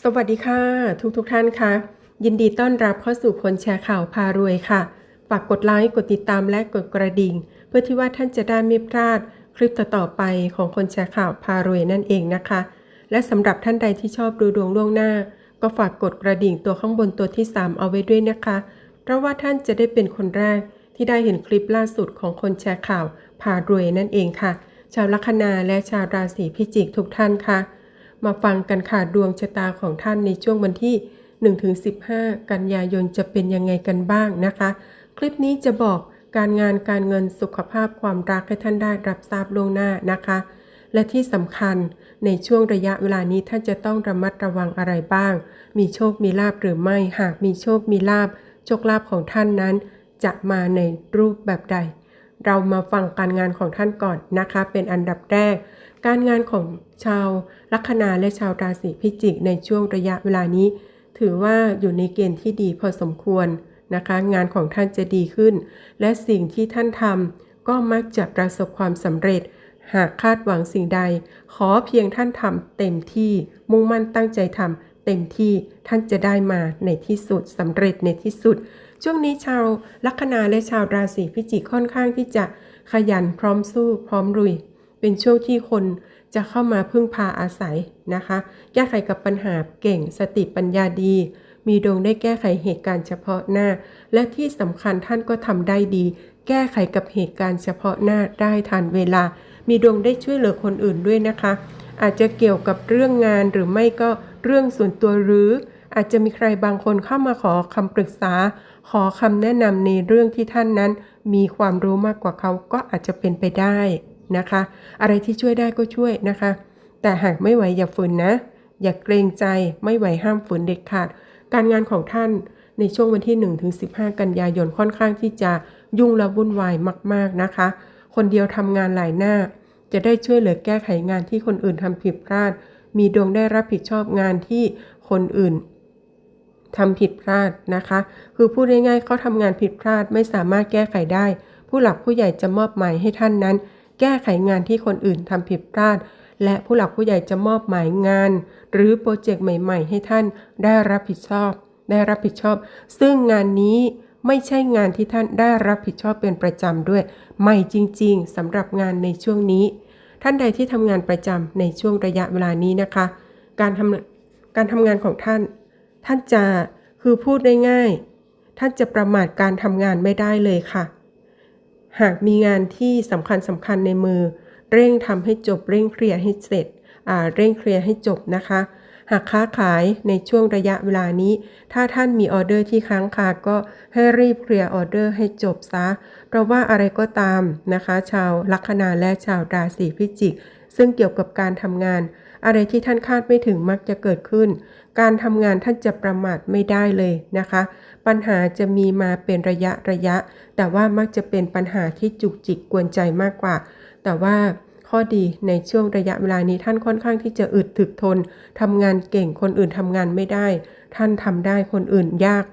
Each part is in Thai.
สวัสดีค่ะ ทุกทุกท่านค่ะ ยินดีต้อนรับเข้าสู่คนแชร์ข่าวพารวยค่ะฝากกดไลค์กดติดตามและกดกระดิ่ง เพื่อที่ว่าท่านจะได้ไม่พลาดคลิปต่อๆไปของคนแชร์ข่าวพารวยนั่นเองนะคะ และสำหรับท่านใดที่ชอบดูดวงล่วงหน้า ก็ฝากกดกระดิ่งตัวข้างบนตัวที่ 3 เอาไว้ด้วยนะคะ เพราะว่าท่านจะได้เป็นคนแรกที่ได้เห็นคลิปล่าสุดของคนแชร์ข่าวพารวยนั่นเองค่ะ ชาวลัคนาและชาวราศีพิจิกทุกท่านค่ะ มาฟังกันค่ะดวงชะตาของท่านในช่วงวันที่ 1-15 กันยายนจะเป็นยังไงกันบ้างนะคะ คลิปนี้จะบอกการงานการเงินสุขภาพความรักให้ท่านได้รับทราบล่วงหน้านะคะ และที่สำคัญในช่วงระยะเวลานี้ท่านจะต้องระมัดระวังอะไรบ้าง มีโชคมีลาบหรือไม่หากมีโชคมีลาบโชคลาภของท่านนั้น จะมาในรูปแบบใด เรามาฟังการงานของท่านก่อนนะคะ เป็นอันดับแรก การงานของชาวลัคนาและชาวราศีพิจิกในช่วงระยะเวลานี้ ถือว่าอยู่ในเกณฑ์ที่ดีพอสมควรนะคะ งานของท่านจะดีขึ้น และสิ่งที่ท่านทำก็มักจะประสบความสำเร็จ หากคาดหวังสิ่งใด ขอเพียงท่านทำเต็มที่มุ่งมั่นตั้งใจทำ เต็มที่ท่านจะได้มาในที่สุดสำเร็จในที่สุด ช่วงนี้ชาวลัคนาและชาวราศีพิจิกค่อนข้างที่จะขยันพร้อมสู้พร้อมรุย เป็นช่วงที่คนจะเข้ามาพึ่งพาอาศัยนะคะแก้ไขกับปัญหาเก่งสติปัญญาดี มีดวงได้แก้ไขเหตุการณ์เฉพาะหน้า และที่สำคัญท่านก็ทำได้ดี แก้ไขกับเหตุการณ์เฉพาะหน้าได้ทันเวลา มีดวงได้ช่วยเหลือคนอื่นด้วยนะคะ อาจจะเกี่ยวกับเรื่องงานหรือไม่ก็เรื่องส่วนตัวหรือ อาจจะมีใครบางคนเข้ามาขอคำปรึกษา ขอคำแนะนำในเรื่องที่ท่านนั้น มีความรู้มากกว่าเขาก็อาจจะเป็นไปได้นะคะ อะไรที่ช่วยได้ก็ช่วยนะคะ แต่หากไม่ไหวอย่าฝืนนะ อย่าเกรงใจไม่ไหวห้ามฝืนเด็ดขาด การงานของท่านในช่วงวันที่ 1-15 กันยายนค่อนข้างที่จะยุ่งและวุ่นวายมาก ๆนะคะ คนเดียวทำงานหลายหน้า จะได้ช่วยเหลือแก้ไขงานที่คนอื่นทำผิดพลาด มีดวงได้รับผิดชอบงานที่คนอื่นทำผิดพลาดนะคะ คือพูดง่ายๆเขาทำงานผิดพลาดไม่สามารถแก้ไขได้ ผู้หลักผู้ใหญ่จะมอบหมายให้ท่านนั้น แก้ไขงานที่คนอื่นทำผิดพลาด และผู้หลักผู้ใหญ่จะมอบหมายงาน หรือโปรเจกต์ใหม่ ๆ ให้ท่านได้รับผิดชอบ ได้รับผิดชอบ ซึ่งงานนี้ ไม่ใช่งานที่ท่านได้รับผิดชอบเป็นประจำด้วย ใหม่จริงๆสำหรับงานในช่วงนี้ ท่านใดที่ทำงานประจำในช่วงระยะเวลานี้นะคะ การทำการทำงานของท่าน ท่านจะคือพูดได้ง่าย ท่านจะประมาทการทำงานไม่ได้เลยค่ะ หากมีงานที่สำคัญสำคัญในมือ เร่งทำให้จบเร่งเคลียร์ให้เสร็จอ่าเร่งเคลียร์ให้จบนะคะ หากค้าขายในช่วงระยะเวลานี้ ถ้าท่านมีออเดอร์ที่ค้างคาก็ให้รีบเคลียร์ออเดอร์ให้จบซะ เพราะว่าอะไรก็ตามนะคะ ชาวลัคนาและชาวราศีพิจิก ซึ่งเกี่ยวกับการทำงาน อะไรที่ท่านคาดไม่ถึงมักจะเกิดขึ้น การทำงานท่านจะประมาทไม่ได้เลยนะคะ ปัญหาจะมีมาเป็นระยะระยะ แต่ว่ามักจะเป็นปัญหาที่จุกจิกกวนใจมากกว่า แต่ว่า ข้อดีในช่วงระยะเวลานี้ท่านค่อนข้างที่จะอึดถึกทนทำงานเก่งคนอื่นทำงานไม่ได้ ท่านทำได้คนอื่นยาก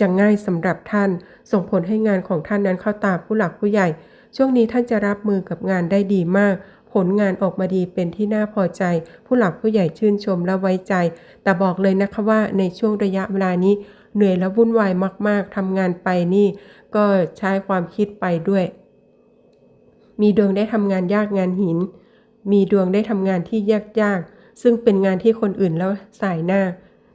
จะง่ายสำหรับท่าน ส่งผลให้งานของท่านนั้นเข้าตาผู้หลักผู้ใหญ่ ช่วงนี้ท่านจะรับมือกับงานได้ดีมาก ผลงานออกมาดีเป็นที่น่าพอใจ ผู้หลักผู้ใหญ่ชื่นชมและไว้ใจ แต่บอกเลยนะคะว่าในช่วงระยะเวลานี้เหนื่อยและวุ่นวายมาก ๆทำงานไปนี่ ก็ใช้ความคิดไปด้วย มีดวงได้ทำงานยากงานหิน มีดวงได้ทำงานที่ยากๆ ซึ่งเป็นงานที่คนอื่นแล้วสายหน้า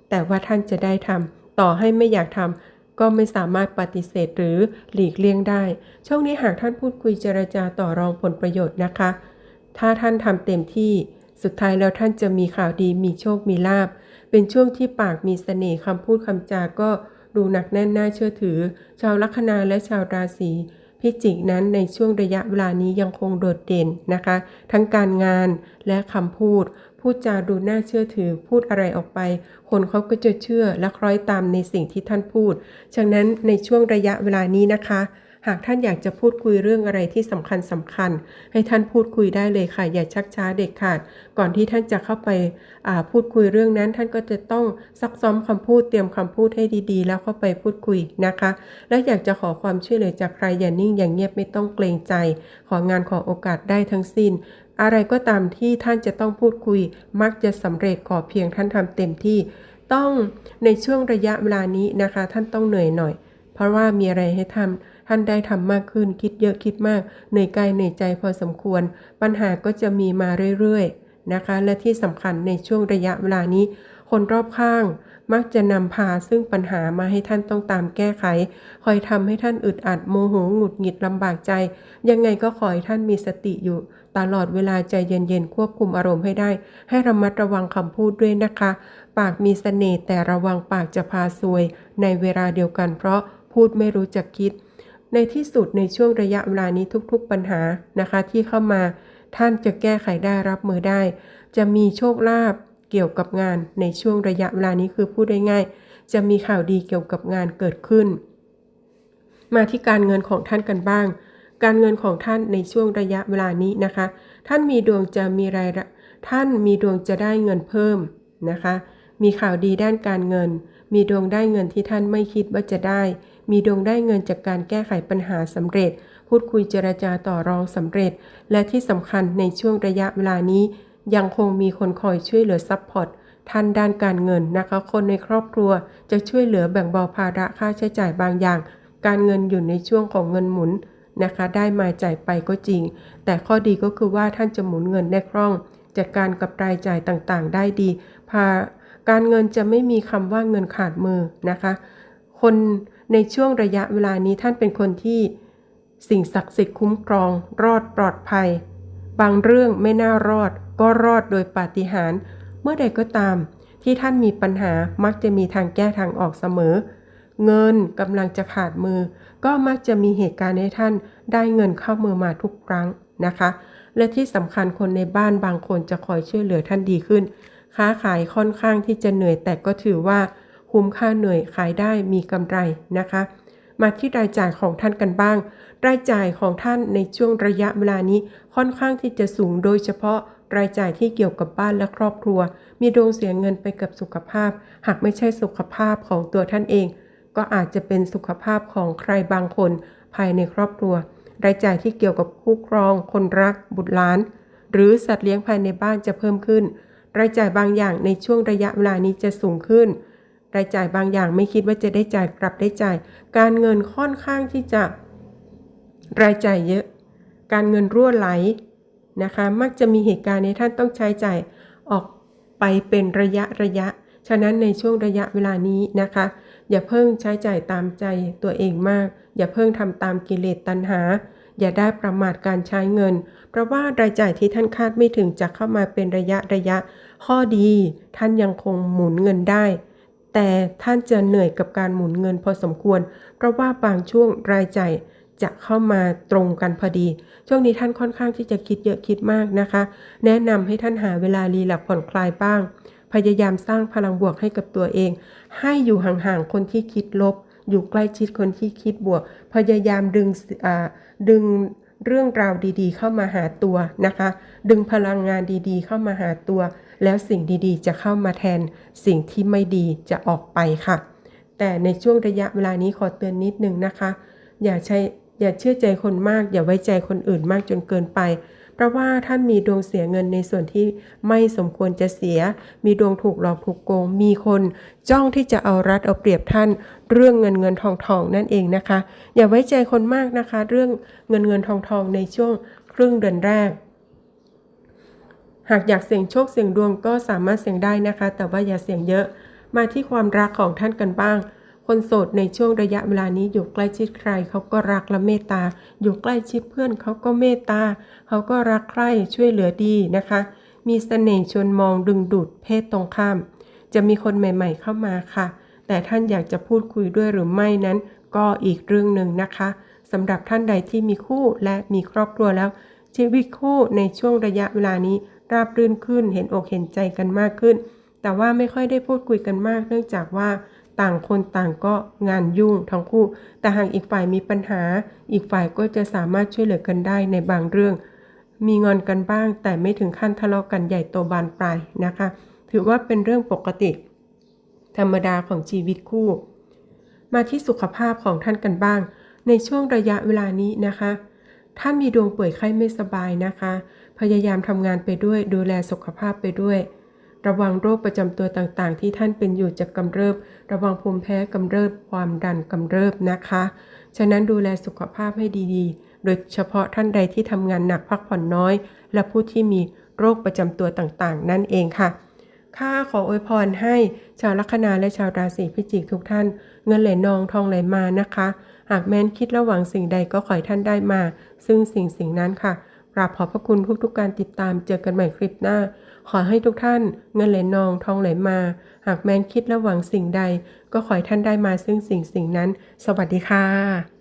แต่ว่าท่านจะได้ทำต่อให้ไม่อยากทำก็ไม่สามารถปฏิเสธหรือหลีกเลี่ยงได้ ช่วงนี้หากท่านพูดคุยเจรจาต่อรองผลประโยชน์นะคะ ถ้าท่านทำเต็มที่สุดท้ายแล้วท่านจะมีข่าวดีมีโชคมีลาบ เป็นช่วงที่ปากมีเสน่ห์คำพูดคำจาก็ดูหนักแน่นน่าเชื่อถือ ชาวลัคนาและชาวราศี พิจิกนั้นในช่วงระยะเวลานี้ยังคงโดดเด่นนะคะ ทั้งการงานและคำพูด พูดจาดูน่าเชื่อถือพูดอะไรออกไป คนเขาก็จะเชื่อและคล้อยตามในสิ่งที่ท่านพูดฉะนั้นในช่วงระยะเวลานี้นะคะ หากท่านอยากจะพูดคุยเรื่องอะไรที่สำคัญสำคัญ ให้ท่านพูดคุยได้เลยค่ะ อย่าชักช้าเด็ดขาด ก่อนที่ท่านจะเข้าไปาพูดคุยเรื่องนั้น ท่านก็จะต้องซักซ้อมคำพูดเตรียมคำพูดให้ดีๆ แล้วเข้าไปพูดคุยนะคะ และอยากจะขอความช่วยเหลือจากใครอย่านิ่งอย่างเงียบไม่ต้องเกรงใจ ของานขอโอกาสได้ทั้งสิ้นอะไรก็ตามที่ท่านจะต้องพูดคุย มักจะสำเร็จขอเพียงท่านทำเต็มที่ ต้องในช่วงระยะเวลานี้นะคะ ท่านต้องเหนื่อยหน่อย เพราะว่ามีอะไรให้ทำ ท่านได้ทำมากขึ้นคิดเยอะคิดมากเหนื่อยกายเหนื่อยใจพอสมควร ปัญหาก็จะมีมาเรื่อยๆนะคะ และที่สำคัญในช่วงระยะเวลานี้ คนรอบข้างมักจะนำพาซึ่งปัญหามาให้ท่านต้องตามแก้ไข คอยทำให้ท่านอึดอัดโมโหหงุดหงิดลำบากใจ ยังไงก็ขอให้ท่านมีสติอยู่ ตลอดเวลาใจเย็นๆ ควบคุมอารมณ์ให้ได้ ให้ระมัดระวังคำพูดด้วยนะคะ ปากมีเสน่ห์แต่ระวังปากจะพาซวย ในเวลาเดียวกันเพราะพูดไม่รู้จักคิด ในที่สุดในช่วงระยะเวลานี้ทุกๆปัญหานะคะ ที่เข้ามาท่านจะแก้ไขได้รับมือได้ จะมีโชคลาภเกี่ยวกับงานในช่วงระยะเวลานี้คือพูดได้ง่าย จะมีข่าวดีเกี่ยวกับงานเกิดขึ้น มาที่การเงินของท่านกันบ้าง การเงินของท่านในช่วงระยะเวลานี้นะคะ ท่านมีดวงจะมีรายละท่านมีดวงจะได้เงินเพิ่มนะคะ มีข่าวดีด้านการเงิน มีดวงได้เงินที่ท่านไม่คิดว่าจะได้ มีดวงได้เงินจากการแก้ไขปัญหาสำเร็จ พูดคุยเจรจาต่อรองสำเร็จ และที่สำคัญในช่วงระยะเวลานี้ ยังคงมีคนคอยช่วยเหลือซัพพอร์ตท่านด้านการเงินนะคะ คนในครอบครัวจะช่วยเหลือแบ่งเบาภาระค่าใช้จ่ายบางอย่าง การเงินอยู่ในช่วงของเงินหมุนนะคะ ได้มาจ่ายไปก็จริง แต่ข้อดีก็คือว่าท่านจะหมุนเงินได้คล่อง จัดการกับรายจ่ายต่างๆ ได้ดีพา การเงินจะไม่มีคำว่าเงินขาดมือนะคะ คนในช่วงระยะเวลานี้ท่านเป็นคนที่สิ่งศักดิ์สิทธิ์คุ้มครอง รอดปลอดภัย บางเรื่องไม่น่ารอด ก็รอดโดยปาฏิหาริย์เมื่อใดก็ตาม ที่ท่านมีปัญหามักจะมีทางแก้ทางออกเสมอ เงินกำลังจะขาดมือ ก็มักจะมีเหตุการณ์ให้ท่านได้เงินเข้ามือมาทุกครั้งนะคะ และที่สำคัญคนในบ้านบางคนจะคอยช่วยเหลือท่านดีขึ้น ค้าขายค่อนข้างที่จะเหนื่อยแต่ก็ถือว่าคุ้มค่าเหนื่อยขายได้มีกำไรนะคะ มาที่รายจ่ายของท่านกันบ้าง รายจ่ายของท่านในช่วงระยะเวลานี้ค่อนข้างที่จะสูงโดยเฉพาะรายจ่ายที่เกี่ยวกับบ้านและครอบครัว มีดวงเสียเงินไปกับสุขภาพ หากไม่ใช่สุขภาพของตัวท่านเอง ก็อาจจะเป็นสุขภาพของใครบางคนภายในครอบครัว รายจ่ายที่เกี่ยวกับคู่ครอง คนรัก บุตรหลาน หรือสัตว์เลี้ยงภายในบ้านจะเพิ่มขึ้น รายจ่ายบางอย่างในช่วงระยะเวลานี้จะสูงขึ้น รายจ่ายบางอย่างไม่คิดว่าจะได้จ่ายกลับได้จ่าย การเงินค่อนข้างที่จะ รายจ่ายเยอะ การเงินรั่วไหลนะคะ มักจะมีเหตุการณ์ในท่านต้องใช้จ่ายออกไปเป็นระยะระยะ ฉะนั้นในช่วงระยะเวลานี้นะคะ อย่าเพิ่งใช้จ่ายตามใจตัวเองมาก อย่าเพิ่งทำตามกิเลสตัณหา อย่าได้ประมาทการใช้เงิน เพราะว่ารายจ่ายที่ท่านคาดไม่ถึงจะเข้ามาเป็นระยะระยะ ข้อดีท่านยังคงหมุนเงินได้ แต่ท่านจะเหนื่อยกับการหมุนเงินพอสมควร เพราะว่าบางช่วงรายจ่ายจะเข้ามาตรงกันพอดี ช่วงนี้ท่านค่อนข้างที่จะคิดเยอะคิดมากนะคะ แนะนำให้ท่านหาเวลารีแลกซ์ผ่อนคลายบ้าง พยายามสร้างพลังบวกให้กับตัวเอง ให้อยู่ห่างๆคนที่คิดลบ อยู่ใกล้ชิดคนที่คิดบวก พยายามดึงดึงเรื่องราวดีๆ เข้ามาหาตัวนะคะ ดึงพลังงานดีๆ เข้ามาหาตัว แล้วสิ่งดีๆ จะเข้ามาแทน สิ่งที่ไม่ดีจะออกไปค่ะ แต่ในช่วงระยะเวลานี้ขอเตือนนิดนึงนะคะ อย่าใช้อย่าเชื่อใจคนมาก อย่าไว้ใจคนอื่นมากจนเกินไป เพราะว่าท่านมีดวงเสียเงินในส่วนที่ไม่สมควรจะเสีย มีดวงถูกหลอกถูกโกง มีคนจ้องที่จะเอารัดเอาเปรียบท่าน เรื่องเงินเงินทองทองนั่นเองนะคะ อย่าไว้ใจคนมากนะคะ เรื่องเงินเงินทองทองในช่วงครึ่งเดือนแรกหากอยากเสี่ยงโชคเสี่ยงดวงก็สามารถเสี่ยงได้นะคะ แต่ว่าอย่าเสี่ยงเยอะ มาที่ความรักของท่านกันบ้าง คนโสดในช่วงระยะเวลานี้อยู่ใกล้ชิดใครเขาก็รักและเมตตา อยู่ใกล้ชิดเพื่อนเขาก็เมตตาเขาก็รักใคร่ช่วยเหลือดีนะคะ มีเสน่ห์ชวนมองดึงดูดเพศตรงข้าม จะมีคนใหม่ ๆ เข้ามาค่ะ แต่ท่านอยากจะพูดคุยด้วยหรือไม่นั้น ก็อีกเรื่องหนึ่งนะคะสำหรับท่านใดที่มีคู่และมีครอบครัวแล้ว ชีวิตคู่ในช่วงระยะเวลานี้ราบรื่นขึ้นเห็นอกเห็นใจกันมากขึ้น แต่ว่าไม่ค่อยได้พูดคุยกันมาก เนื่องจากว่า ต่างคนต่างก็งานยุ่งทั้งคู่ แต่หากอีกฝ่ายมีปัญหา อีกฝ่ายก็จะสามารถช่วยเหลือกันได้ในบางเรื่อง มีงอนกันบ้าง แต่ไม่ถึงขั้นทะเลาะกันใหญ่โตบานปลายนะคะ ถือว่าเป็นเรื่องปกติ ธรรมดาของชีวิตคู่ มาที่สุขภาพของท่านกันบ้าง ในช่วงระยะเวลานี้นะคะท่านมีดวงป่วยไข้ไม่สบายนะคะ พยายามทำงานไปด้วยดูแลสุขภาพไปด้วย ระวังโรคประจำตัวต่างๆ ที่ท่านเป็นอยู่จะกำเริบ ระวังภูมิแพ้กำเริบ ความดันกำเริบนะคะ ฉะนั้นดูแลสุขภาพให้ดีๆ โดยเฉพาะท่านใดที่ทำงานหนักพักผ่อนน้อย และผู้ที่มีโรคประจำตัวต่างๆ นั่นเองค่ะข้าขออวยพรให้ชาวลัคนาและชาวราศีพิจิกทุกท่าน เงินไหลนองทองไหลมานะคะ หากแม้นคิดระหวังสิ่งใดก็ขอให้ท่านได้มา ซึ่งสิ่งสิ่งนั้นค่ะกราบขอบพระคุณทุกๆการติดตามเจอกันใหม่คลิปหน้า ขอให้ทุกท่านเงินไหลนองทองไหลมา หากแม้นคิดระหวังสิ่งใด ก็ขอให้ท่านได้มาซึ่งสิ่งสิ่งนั้น สวัสดีค่ะ